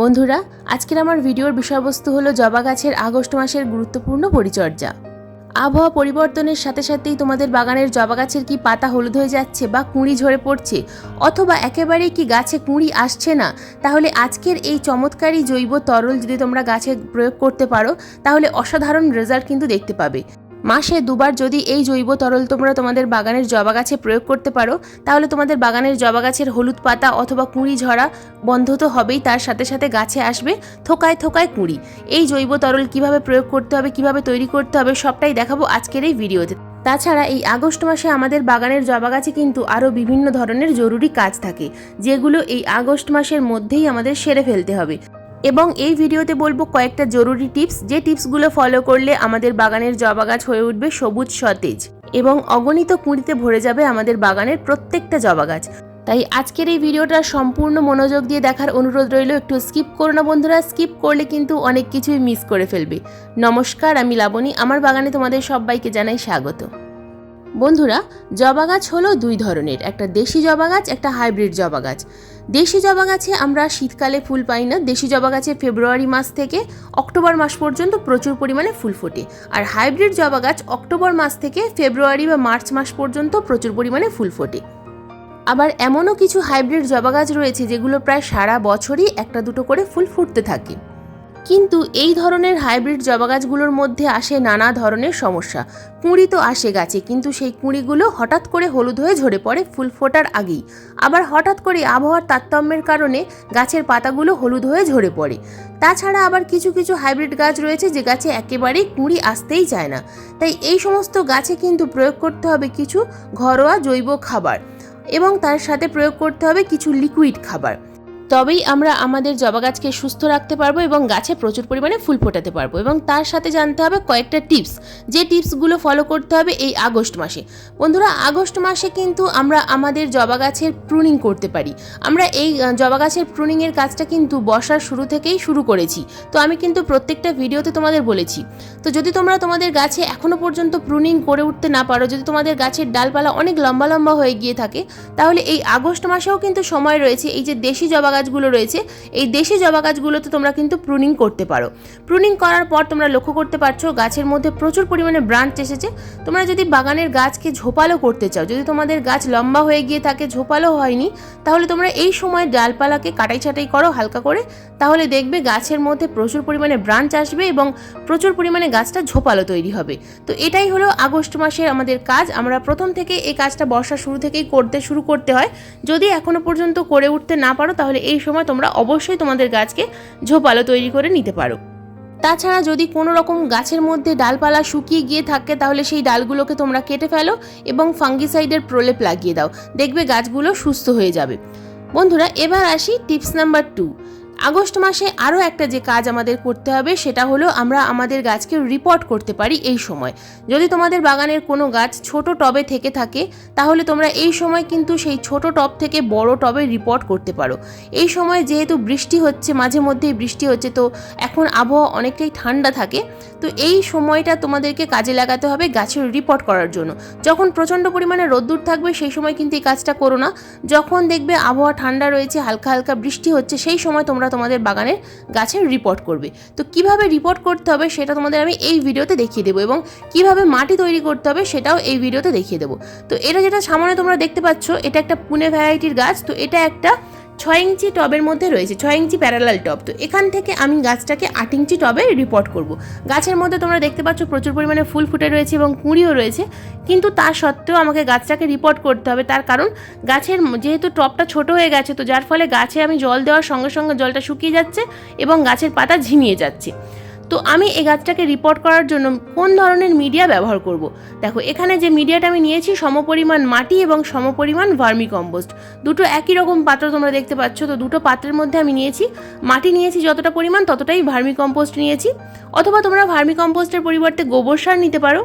বন্ধুরা, আজকের আমার ভিডিওর বিষয়বস্তু হলো জবা গাছের আগস্ট মাসের গুরুত্বপূর্ণ পরিচর্যা। আবহাওয়া পরিবর্তনের সাথে সাথেই তোমাদের বাগানের জবা গাছের কি পাতা হলুদ হয়ে যাচ্ছে বা কুঁড়ি ঝরে পড়ছে অথবা একেবারেই কি গাছে কুঁড়ি আসছে না, তাহলে আজকের এই চমৎকারী জৈব তরল যদি তোমরা গাছে প্রয়োগ করতে পারো, তাহলে অসাধারণ রেজাল্ট কিন্তু দেখতে পাবে। মাসে দুবার যদি এই জৈব তরল তোমরা তোমাদের বাগানের জবা গাছে প্রয়োগ করতে পারো, তাহলে তোমাদের বাগানের জবা গাছের হলুদ পাতা অথবা কুঁড়ি ঝরা বন্ধ তো হবেই, তার সাথে সাথে গাছে আসবে থোকায় থোকায় কুঁড়ি। এই জৈব তরল কীভাবে প্রয়োগ করতে হবে, কীভাবে তৈরি করতে হবে, সবটাই দেখাবো আজকের এই ভিডিওতে। তাছাড়া এই আগস্ট মাসে আমাদের বাগানের জবা গাছে কিন্তু আরও বিভিন্ন ধরনের জরুরি কাজ থাকে, যেগুলো এই আগস্ট মাসের মধ্যেই আমাদের সেরে ফেলতে হবে। এবং এই ভিডিওতে বলব কয়েকটা জরুরি টিপস, যে টিপসগুলো ফলো করলে আমাদের বাগানের জবা গাছ হয়ে উঠবে সবুজ সতেজ এবং অগণিত কুঁড়িতে ভরে যাবে আমাদের বাগানের প্রত্যেকটা জবা গাছ তাই আজকের এই ভিডিওটা সম্পূর্ণ মনোযোগ দিয়ে দেখার অনুরোধ রইল, একটু স্কিপ করো না বন্ধুরা, স্কিপ করলে কিন্তু অনেক কিছুই মিস করে ফেলবে। নমস্কার, আমি লাবণী, আমার বাগানে তোমাদের সবাইকে জানাই স্বাগত। বন্ধুরা, জবা গাছ হলো দুই ধরনের, একটা দেশি জবা গাছ, একটা হাইব্রিড জবা গাছ। দেশি জবা গাছে আমরা শীতকালে ফুল পাই না, দেশি জবা গাছে ফেব্রুয়ারি মাস থেকে অক্টোবর মাস পর্যন্ত প্রচুর পরিমাণে ফুল ফোটে। আর হাইব্রিড জবা গাছ অক্টোবর মাস থেকে ফেব্রুয়ারি বা মার্চ মাস পর্যন্ত প্রচুর পরিমাণে ফুল ফোটে। আবার এমনও কিছু হাইব্রিড জবা গাছ রয়েছে যেগুলো প্রায় সারা বছরই একটা দুটো করে ফুল ফুটতে থাকে। কিন্তু এই ধরনের হাইব্রিড জবা গাছগুলোর মধ্যে আসে নানা ধরনের সমস্যা। কুঁড়ি তো আসে গাছে, কিন্তু সেই কুঁড়িগুলো হঠাৎ করে হলুদ হয়ে ঝরে পড়ে ফুল ফোটার আগেই। আবার হঠাৎ করে আবহাওয়ার তারতম্যের কারণে গাছের পাতাগুলো হলুদ হয়ে ঝরে পড়ে। তাছাড়া আবার কিছু কিছু হাইব্রিড গাছ রয়েছে যে গাছে একেবারেই কুঁড়ি আসতেই চায় না। তাই এই সমস্ত গাছে কিন্তু প্রয়োগ করতে হবে কিছু ঘরোয়া জৈব খাবার এবং তার সাথে প্রয়োগ করতে হবে কিছু লিকুইড খাবার। তবেই আমরা আমাদের জবা গাছকে সুস্থ রাখতে পারব এবং গাছে প্রচুর পরিমাণে ফুল ফোটাতে পারব এবং তার সাথে জানতে হবে কয়েকটা টিপস। যে টিপসগুলো ফলো করতে হবে এই আগস্ট মাসে। বন্ধুরা, আগস্ট মাসে কিন্তু আমরা আমাদের জবা গাছের প্রুনিং করতে পারি। আমরা এই জবা গাছের প্রুনিংয়ের কাজটা কিন্তু বর্ষার শুরু থেকেই শুরু করেছি। তো আমি কিন্তু প্রত্যেকটা ভিডিওতে তোমাদের বলেছি। তো যদি তোমরা তোমাদের গাছে এখনও পর্যন্ত প্রুনিং করে উঠতে না পারো, যদি তোমাদের গাছের ডালপালা অনেক লম্বা লম্বা হয়ে গিয়ে থাকে, তাহলে এই আগস্ট মাসেও কিন্তু সময় রয়েছে এই যে দেশি জবা গাছগুলো রয়েছে, এই দেশি জবা গাছগুলোতে তোমরা কিন্তু প্রুনিং করতে পারো। প্রুনিং করার পর তোমরা লক্ষ্য করতে পারছ, গাছের মধ্যে প্রচুর পরিমাণে ব্রাঞ্চ এসেছে। তোমরা যদি বাগানের গাছকে ঝোপালো করতে চাও, যদি তোমাদের গাছ লম্বা হয়ে গিয়ে থাকে, ঝোপালো হয়নি, তাহলে তোমরা এই সময় ডালপালাকে কাটাই ছাটাই করো হালকা করে। তাহলে দেখবে গাছের মধ্যে প্রচুর পরিমাণে ব্রাঞ্চ আসবে এবং প্রচুর পরিমাণে গাছটা ঝোপালো তৈরি হবে। তো এটাই হলো আগস্ট মাসের আমাদের কাজ। আমরা প্রথম থেকে এই কাজটা বর্ষা শুরু থেকেই করতে শুরু করতে হয়। যদি এখনও পর্যন্ত করে উঠতে না পারো, তাহলে এই সময় তোমরা অবশ্যই তোমাদের গাছকে ঝোপালো তৈরি করে নিতে পারো। তাছাড়া যদি কোনো রকম গাছের মধ্যে ডালপালা শুকিয়ে গিয়ে থাকে, তাহলে সেই ডালগুলোকে তোমরা কেটে ফেলো এবং ফাঙ্গিসাইডের প্রলেপ লাগিয়ে দাও। দেখবে গাছগুলো সুস্থ হয়ে যাবে। বন্ধুরা, এবার আসি টিপস নাম্বার টু। আগস্ট মাসে আরও একটা যে কাজ আমাদের করতে হবে, সেটা হলো আমরা আমাদের গাছকে রিপোর্ট করতে পারি এই সময়। যদি তোমাদের বাগানের কোনো গাছ ছোট টবে থেকে থাকে, তাহলে তোমরা এই সময় কিন্তু সেই ছোট টব থেকে বড় টবে রিপোর্ট করতে পারো। এই সময় যেহেতু বৃষ্টি হচ্ছে, মাঝে মধ্যেই বৃষ্টি হচ্ছে, তো এখন আবহাওয়া অনেকটাই ঠান্ডা থাকে, তো এই সময়টা তোমাদেরকে কাজে লাগাতে হবে গাছের রিপোর্ট করার জন্য। যখন প্রচণ্ড পরিমাণে রোদ্দুর থাকবে, সেই সময় কিন্তু এই কাজটা করো না। যখন দেখবে আবহাওয়া ঠান্ডা রয়েছে, হালকা হালকা বৃষ্টি হচ্ছে, সেই সময় তোমরা তোমাদের বাগানের গাছের রিপোর্ট করবে। তো কীভাবে রিপোর্ট করতে হবে সেটা তোমাদের আমি এই ভিডিওতে দেখিয়ে দেবো এবং কীভাবে মাটি তৈরি করতে হবে সেটাও এই ভিডিওতে দেখিয়ে দেবো। তো এটা যেটা সামনে তোমরা দেখতে পাচ্ছ, এটা একটা পুনে ভ্যারাইটির গাছ। তো এটা একটা ছয় ইঞ্চি টবের মধ্যে রয়েছে, ছয় ইঞ্চি প্যারালাল টব। তো এখান থেকে আমি গাছটাকে আট ইঞ্চি টবে রিপোর্ট করব। গাছের মধ্যে তোমরা দেখতে পাচ্ছ প্রচুর পরিমাণে ফুল ফুটে রয়েছে এবং কুঁড়িও রয়েছে, কিন্তু তা সত্ত্বেও আমাকে গাছটাকে রিপোর্ট করতে হবে। তার কারণ গাছের যেহেতু টপটা ছোট হয়ে গেছে, তো যার ফলে গাছে আমি জল দেওয়ার সঙ্গে সঙ্গে জলটা শুকিয়ে যাচ্ছে এবং গাছের পাতা ঝিমিয়ে যাচ্ছে। তো আমি এই গাছটাকে রিপোর্ট করার জন্য কোন ধরনের মিডিয়া ব্যবহার করব। দেখো, এখানে যে মিডিয়াটা আমি নিয়েছি, সমপরিমাণ মাটি এবং সমপরিমাণ ভার্মি কম্পোস্ট দুটো একই রকম পাত্র তোমরা দেখতে পাচ্ছ, তো দুটো পাত্রের মধ্যে আমি নিয়েছি। মাটি নিয়েছি যতটা পরিমাণ, ততটাই ভার্মি কম্পোস্ট নিয়েছি। অথবা তোমরা ভার্মি কম্পোস্টের পরিবর্তে গোবর সার নিতে পারো।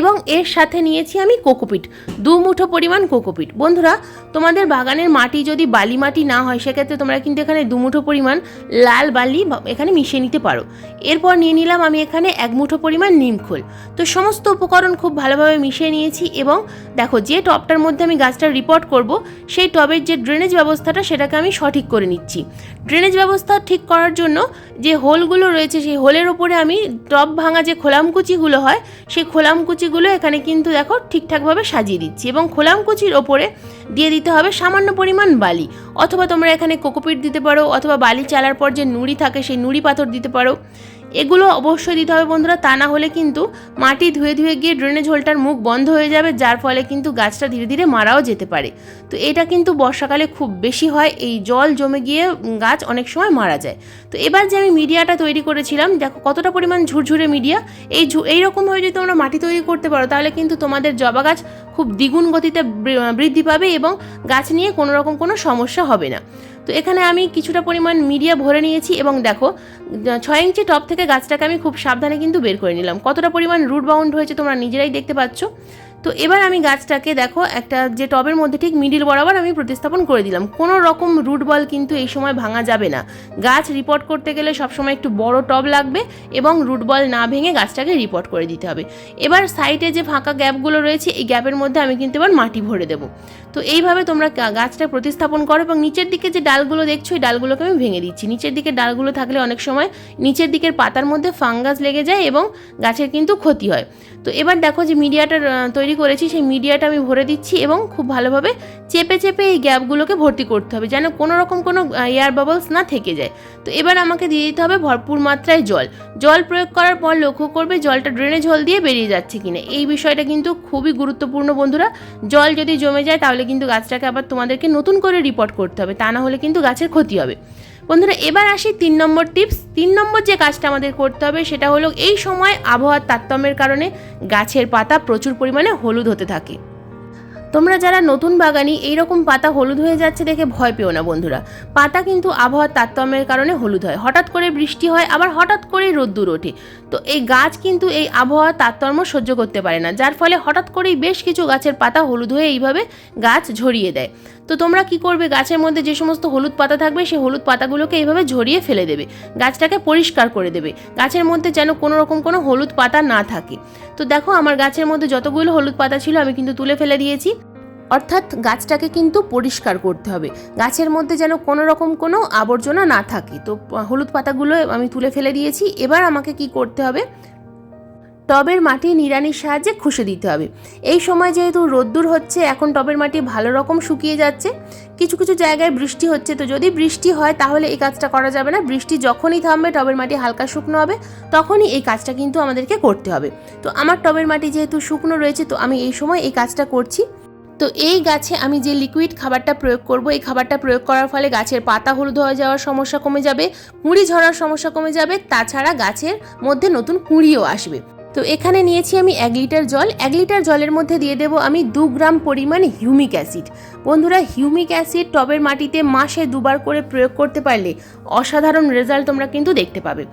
এবং এর সাথে নিয়েছি আমি কোকোপিট। দু মুঠো পরিমাণ কোকোপিট। বন্ধুরা, তোমাদের বাগানের মাটি যদি বালি মাটি না হয়, সেক্ষেত্রে তোমরা কিন্তু এখানে দু মুঠো পরিমাণ লাল বালি এখানে মিশিয়ে নিতে পারো। এরপর নিয়ে নিলাম আমি এখানে এক মুঠো পরিমাণ নিমখোল তো সমস্ত উপকরণ খুব ভালোভাবে মিশিয়ে নিয়েছি এবং দেখো, যে টবটার মধ্যে আমি গাছটা রিপোর্ট করব, সেই টবের যে ড্রেনেজ ব্যবস্থাটা, সেটাকে আমি সঠিক করে নিচ্ছি। ড্রেনেজ ব্যবস্থা ঠিক করার জন্য যে হোলগুলো রয়েছে, সেই হোলের ওপরে আমি টব ভাঙা যে খোলামকুচিগুলো হয়, সেই খোলামকুচিগুলো এখানে কিন্তু দেখো ঠিকঠাকভাবে সাজিয়ে দিচ্ছি এবং খোলাম কুচির ওপরে দিয়ে দিতে হবে সামান্য পরিমাণ বালি। অথবা তোমরা এখানে কোকোপিট দিতে পারো, অথবা বালি চালার পর যে নুড়ি থাকে সেই নুড়ি পাথর দিতে পারো। এগুলো অবশ্যই দিতে হবে বন্ধুরা, তা না হলে কিন্তু মাটি ধুয়ে ধুয়ে গিয়ে ড্রেনেজ হোলটার মুখ বন্ধ হয়ে যাবে, যার ফলে কিন্তু গাছটা ধীরে ধীরে মারাও যেতে পারে। তো এটা কিন্তু বর্ষাকালে খুব বেশি হয়, এই জল জমে গিয়ে গাছ অনেক সময় মারা যায়। তো এবার যে আমি মিডিয়াটা তৈরি করেছিলাম, দেখো কতটা পরিমাণ ঝুরঝুরে মিডিয়া, এই এইরকমভাবে যদি তোমরা মাটি তৈরি করতে পারো, তাহলে কিন্তু তোমাদের জবা গাছ খুব দ্বিগুণ গতিতে বৃদ্ধি পাবে এবং গাছ নিয়ে কোনো রকম কোনো সমস্যা হবে না। তো এখানে আমি কিছুটা পরিমাণ মিডিয়া ভরে নিয়েছি এবং দেখো, ছয় ইঞ্চি টপ থেকে গাছটাকে আমি খুব সাবধানে কিন্তু বের করে নিলাম। কতটা পরিমাণ রুট বাউন্ড হয়েছে তোমরা নিজেরাই দেখতে পাচ্ছ। তো এবার আমি গাছটাকে দেখো একটা যে টবের মধ্যে ঠিক মিডিল বরাবর আমি প্রতিস্থাপন করে দিলাম। কোনো রকম রুট বল কিন্তু এই সময় ভাঙা যাবে না। গাছ রিপোর্ট করতে গেলে সবসময় একটু বড় টব লাগবে এবং রুট বল না ভেঙে গাছটাকে রিপোর্ট করে দিতে হবে। এবার সাইডে যে ফাঁকা গ্যাপগুলো রয়েছে এই গ্যাপের মধ্যে আমি কিন্তু এবার মাটি ভরে দেবো। তো এইভাবে তোমরা গাছটা প্রতিস্থাপন করো এবং নিচের দিকে যে ডালগুলো দেখছ এই ডালগুলোকে আমি ভেঙে দিচ্ছি। নিচের দিকে ডালগুলো থাকলে অনেক সময় নিচের দিকের পাতার মধ্যে ফাঙ্গাস লেগে যায় এবং গাছের কিন্তু ক্ষতি হয়। তো এবার দেখো যে মিডিয়াটা আহ, তৈরি করেছি, সেই মিডিয়াটা আমি ভরে দিচ্ছি এবং খুব ভালোভাবে চেপে চেপে এই গ্যাপগুলোকে ভর্তি করতে হবে যেন কোনো রকম কোনো এয়ার বাবলস না থেকে যায়। তো এবার আমাকে দিয়ে দিতে হবে ভরপুর মাত্রায় জল। জল প্রয়োগ করার পর লক্ষ্য করবে জলটা ড্রেনেজ হল দিয়ে বেরিয়ে যাচ্ছে কিনা। এই বিষয়টা কিন্তু খুবই গুরুত্বপূর্ণ বন্ধুরা। জল যদি জমে যায় তাহলে কিন্তু গাছটাকে আবার তোমাদেরকে নতুন করে রিপোর্ট করতে হবে। তা না হলে কিন্তু গাছের ক্ষতি হবে। বন্ধুরা, এবার আসি তিন নম্বর টিপস তিন নম্বর যে কাজটা আমাদের করতে হবে, সেটা হলো এই সময় আবহাওয়ার তারতম্যের কারণে গাছের পাতা প্রচুর পরিমাণে হলুদ হতে থাকে। তোমরা যারা নতুন বাগানি, এইরকম পাতা হলুদ হয়ে যাচ্ছে দেখে ভয় পেও না বন্ধুরা। পাতা কিন্তু আবহাওয়ার তারতম্যের কারণে হলুদ হয়। হঠাৎ করে বৃষ্টি হয়, আবার হঠাৎ করেই রোদ্দুর ওঠে। তো এই গাছ কিন্তু এই আবহাওয়ার তারতম্য সহ্য করতে পারে না, যার ফলে হঠাৎ করেই বেশ কিছু গাছের পাতা হলুদ হয়ে এইভাবে গাছ ঝরিয়ে দেয়। তো তোমরা কি করবে? গাছের মধ্যে যে সমস্ত হলুদ পাতা থাকবে, সেই হলুদ পাতাগুলোকে এইভাবে ঝরিয়ে ফেলে দেবে। গাছটাকে পরিষ্কার করে দেবে। গাছের মধ্যে যেন কোনো রকম কোনো হলুদ পাতা না থাকে। তো দেখো, আমার গাছের মধ্যে যতগুলো হলুদ পাতা ছিল, আমি কিন্তু তুলে ফেলে দিয়েছি। অর্থাৎ গাছটাকে কিন্তু পরিষ্কার করতে হবে। গাছের মধ্যে যেন কোনো রকম কোনো আবর্জনা না থাকে। তো হলুদ পাতাগুলো আমি তুলে ফেলে দিয়েছি। এবার আমাকে কি করতে হবে? টবের মাটি নিড়ানির সাহায্যে খুশে দিতে হবে। এই সময় যেহেতু রোদ্দুর হচ্ছে, এখন টবের মাটি ভালো রকম শুকিয়ে যাচ্ছে। কিছু কিছু জায়গায় বৃষ্টি হচ্ছে, তো যদি বৃষ্টি হয় তাহলে এই কাজটা করা যাবে না। বৃষ্টি যখনই থামবে, টবের মাটি হালকা শুকনো হবে, তখনই এই কাজটা কিন্তু আমাদেরকে করতে হবে। তো আমার টবের মাটি যেহেতু শুকনো রয়েছে, তো আমি এই সময় এই কাজটা করছি। তো এই গাছে আমি যে লিকুইড খাবারটা প্রয়োগ করব, এই খাবারটা প্রয়োগ করার ফলে গাছের পাতা হলুদ হয়ে যাওয়ার সমস্যা কমে যাবে কুঁড়ি ঝরার সমস্যা কমে যাবে, তাছাড়া গাছের মধ্যে নতুন কুঁড়িও আসবে। তো এখানে নিয়েছি আমি এক লিটার জল। এক লিটার জলের মধ্যে দিয়ে দেবো আমি দু গ্রাম পরিমাণ হিউমিক অ্যাসিড। বন্ধুরা, হিউমিক অ্যাসিড টবের মাটিতে মাসে দুবার করে প্রয়োগ করতে পারলে অসাধারণ রেজাল্ট তোমরা কিন্তু দেখতে পাবে।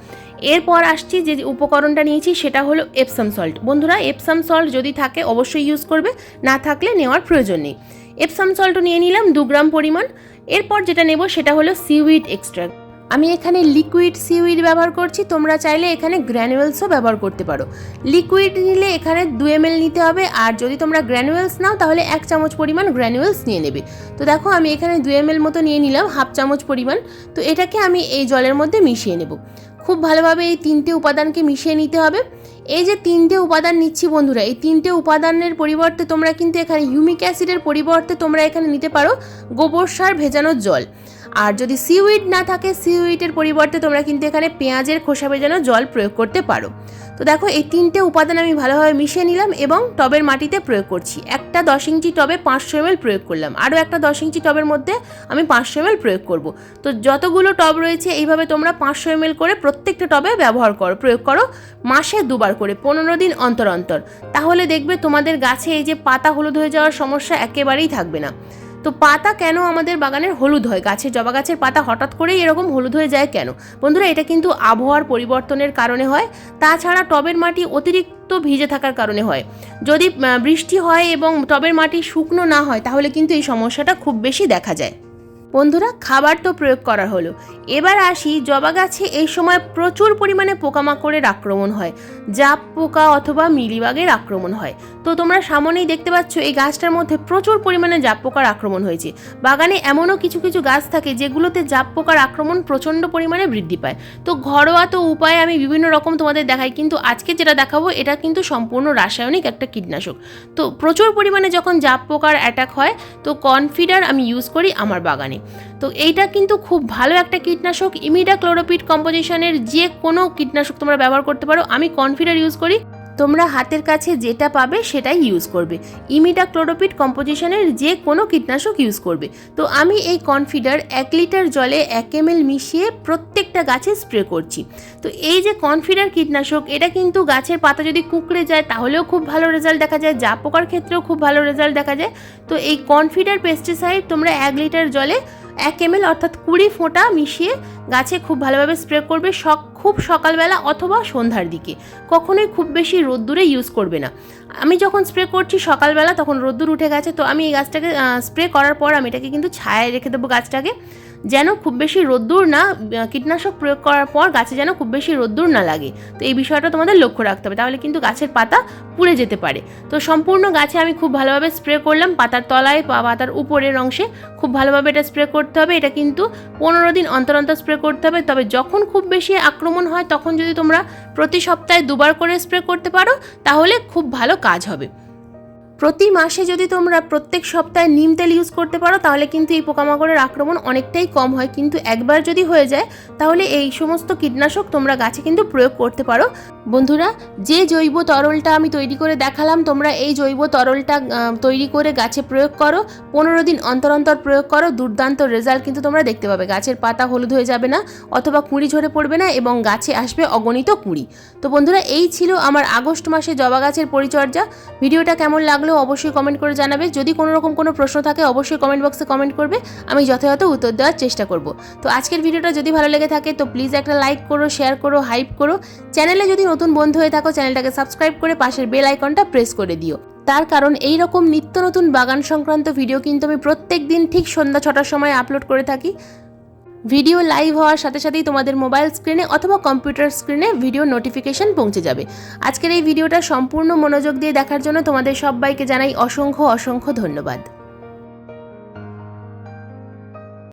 এরপর আসছি যে উপকরণটা নিয়েছি, সেটা হলো এপসাম সল্ট। বন্ধুরা, এপসাম সল্ট যদি থাকে অবশ্যই ইউজ করবে, না থাকলে নেওয়ার প্রয়োজন নেই। এপসাম সল্টও নিয়ে নিলাম দু গ্রাম পরিমাণ। এরপর যেটা নেব সেটা হলো সিউইড এক্সট্রাক্ট। আমি এখানে লিকুইড সিউইড ব্যবহার করছি, তোমরা চাইলে এখানে গ্র্যানুয়েলসও ব্যবহার করতে পারো। লিকুইড নিলে এখানে দু এম নিতে হবে, আর যদি তোমরা গ্র্যানুয়েলস নাও, তাহলে এক চামচ পরিমাণ গ্র্যানুয়েলস নিয়ে নেবে। তো দেখো, আমি এখানে দু এম মতো নিয়ে নিলাম, হাফ চামচ পরিমাণ। তো এটাকে আমি এই জলের মধ্যে মিশিয়ে নেব। খুব ভালোভাবে এই তিনটে উপাদানকে মিশিয়ে নিতে হবে। এই যে তিনটে উপাদান নিচ্ছি বন্ধুরা, এই তিনটে উপাদানের পরিবর্তে তোমরা কিন্তু এখানে হিউমিক অ্যাসিডের পরিবর্তে তোমরা এখানে নিতে পারো গোবর সার ভেজানোর জল। আর যদি সিউইড না থাকে সিউইডের পরিবর্তে তোমরা কিন্তু এখানে পেঁয়াজের খোসা ভেজানো জল প্রয়োগ করতে পারো। তো দেখো, এই তিনটে উপাদান আমি ভালোভাবে মিশিয়ে নিলাম এবং টবের মাটিতে প্রয়োগ করছি। একটা দশ ইঞ্চি টবে পাঁচশো এমএল প্রয়োগ করলাম। আরও একটা দশ ইঞ্চি টবের মধ্যে আমি পাঁচশো এমএল প্রয়োগ করব। তো যতগুলো টব রয়েছে, এইভাবে তোমরা পাঁচশো এমএল করে প্রত্যেকটা টবে ব্যবহার করো, প্রয়োগ করো মাসে দুবার করে, পনেরো দিন অন্তর অন্তর। তাহলে দেখবে তোমাদের গাছে এই যে পাতা হলুদ হয়ে যাওয়ার সমস্যা একেবারেই থাকবে না। তো পাতা কেন আমাদের বাগানের হলুদ হয়? গাছের জবা গাছের পাতা হঠাৎ করেই এরকম হলুদ হয়ে যায় কেন? বন্ধুরা, এটা কিন্তু আবহাওয়ার পরিবর্তনের কারণে হয়। তাছাড়া টবের মাটি অতিরিক্ত ভিজে থাকার কারণে হয়। যদি বৃষ্টি হয় এবং টবের মাটি শুকনো না হয়, তাহলে কিন্তু এই সমস্যাটা খুব বেশি দেখা যায়। বন্ধুরা, খাবার তো প্রয়োগ করা হলো। এবার আসি জবা গাছে, এই সময় প্রচুর পরিমাণে পোকামাকড়ের আক্রমণ হয়, জাপ পোকা অথবা মিলিবাগের আক্রমণ হয়। তো তোমরা সামনেই দেখতে পাচ্ছ, এই গাছটার মধ্যে প্রচুর পরিমাণে জাপ পোকার আক্রমণ হয়েছে। বাগানে এমনও কিছু কিছু গাছ থাকে, যেগুলোতে জাপ পোকার আক্রমণ প্রচণ্ড পরিমাণে বৃদ্ধি পায়। তো ঘরোয়া তো উপায়ে আমি বিভিন্ন রকম তোমাদের দেখাই, কিন্তু আজকে যেটা দেখাবো, এটা কিন্তু সম্পূর্ণ রাসায়নিক একটা কীটনাশক। তো প্রচুর পরিমাণে যখন জাপ পোকার অ্যাটাক হয়, তো কনফিডার আমি ইউজ করি আমার বাগানে। তো এইটা কিন্তু খুব ভালো একটা কীটনাশক ইমিডা ক্লোরোপিড কম্পোজিশনের যে কোনো কীটনাশক তোমরা ব্যবহার করতে পারো। আমি কনফিডার ইউজ করি। তোমরা হাতের কাছে যেটা পাবে সেটাই ইউজ করবে। ইমিডা ক্লোরোপিড কম্পোজিশনের যে কোনো কীটনাশক ইউজ করবে। তো আমি এই কনফিডার এক লিটার জলে এক এম মিশিয়ে প্রত্যেকটা গাছে স্প্রে করছি। তো এই যে কনফিডার কীটনাশক, এটা কিন্তু গাছের পাতা যদি কুঁকড়ে যায় তাহলেও খুব ভালো রেজাল্ট দেখা যায়, যা পোকার ক্ষেত্রেও খুব ভালো রেজাল্ট দেখা যায়। তো এই কনফিডার পেস্টিসাইড তোমরা এক লিটার জলে এক এম অর্থাৎ কুড়ি ফোঁটা মিশিয়ে গাছে খুব ভালোভাবে স্প্রে করবে সক খুব সকালবেলা অথবা সন্ধ্যার দিকে। কখনোই খুব বেশি রোদ্দুরে ইউজ করবে না। আমি যখন স্প্রে করছি সকালবেলা, তখন রোদ্দুর উঠে গেছে, তো আমি এই গাছটাকে স্প্রে করার পর আমি এটাকে কিন্তু ছায়ায় রেখে দেবো গাছটাকে, যেন খুব বেশি রোদ্দুর না কীটনাশক প্রয়োগ করার পর গাছে যেন খুব বেশি রোদ্দুর না লাগে। তো এই বিষয়টা তোমাদের লক্ষ্য রাখতে হবে, তাহলে কিন্তু গাছের পাতা পুড়ে যেতে পারে। তো সম্পূর্ণ গাছে আমি খুব ভালোভাবে স্প্রে করলাম, পাতার তলায় বা পাতার উপরের অংশে খুব ভালোভাবে এটা স্প্রে করতে হবে, এটা কিন্তু পনেরো দিন অন্তর অন্তর স্প্রে করতে হবে, তবে যখন খুব বেশি আক্রমণ হয়, তখন যদি তোমরা প্রতি সপ্তাহে দুবার করে স্প্রে করতে পারো, তাহলে খুব ভালো কাজ হবে। প্রতি মাসে যদি তোমরা প্রত্যেক সপ্তাহে নিম তেল ইউজ করতে পারো, তাহলে কিন্তু এই পোকামাকড়ের আক্রমণ অনেকটাই কম হয়। কিন্তু একবার যদি হয়ে যায়, তাহলে এই সমস্ত কীটনাশক তোমরা গাছে কিন্তু প্রয়োগ করতে পারো। বন্ধুরা, যে জৈব তরলটা আমি তৈরি করে দেখালাম, তোমরা এই জৈব তরলটা তৈরি করে গাছে প্রয়োগ করো। পনেরো দিন অন্তর অন্তর প্রয়োগ করো, দুর্দান্ত রেজাল্ট কিন্তু তোমরা দেখতে পাবে। গাছের পাতা হলুদ হয়ে যাবে না, অথবা কুঁড়ি ঝরে পড়বে না এবং গাছে আসবে অগণিত কুঁড়ি। তো বন্ধুরা, এই ছিল আমার আগস্ট মাসে জবা গাছের পরিচর্যা। ভিডিওটা কেমন লাগল অবশ্যই কমেন্ট করে জানাবে। যদি কোনো রকম কোনো প্রশ্ন থাকে, অবশ্যই কমেন্ট বক্সে কমেন্ট করবে। আমি যথাযথ উত্তর দেওয়ার চেষ্টা করব। তো আজকের ভিডিওটা যদি ভালো লেগে থাকে, তো প্লিজ একটা লাইক করো শেয়ার করো হাইপ করো। চ্যানেলে যদি নতুন বন্ধু হয়ে থাকো, চ্যানেলটাকে সাবস্ক্রাইব করে পাশের বেল আইকনটা প্রেস করে দিও। তার কারণ এই রকম নিত্য নতুন বাগান সংক্রান্ত ভিডিও কিন্তু আমি প্রত্যেক দিন ঠিক সন্ধ্যা ছটার সময় আপলোড করে থাকি। ভিডিও লাইভ হওয়ার সাথে সাথেই তোমাদের মোবাইল স্ক্রিনে অথবা কম্পিউটার স্ক্রিনে ভিডিও নোটিফিকেশন পৌঁছে যাবে। আজকের এই ভিডিওটা সম্পূর্ণ মনোযোগ দিয়ে দেখার জন্য তোমাদের সবাইকে জানাই অসংখ্য অসংখ্য ধন্যবাদ।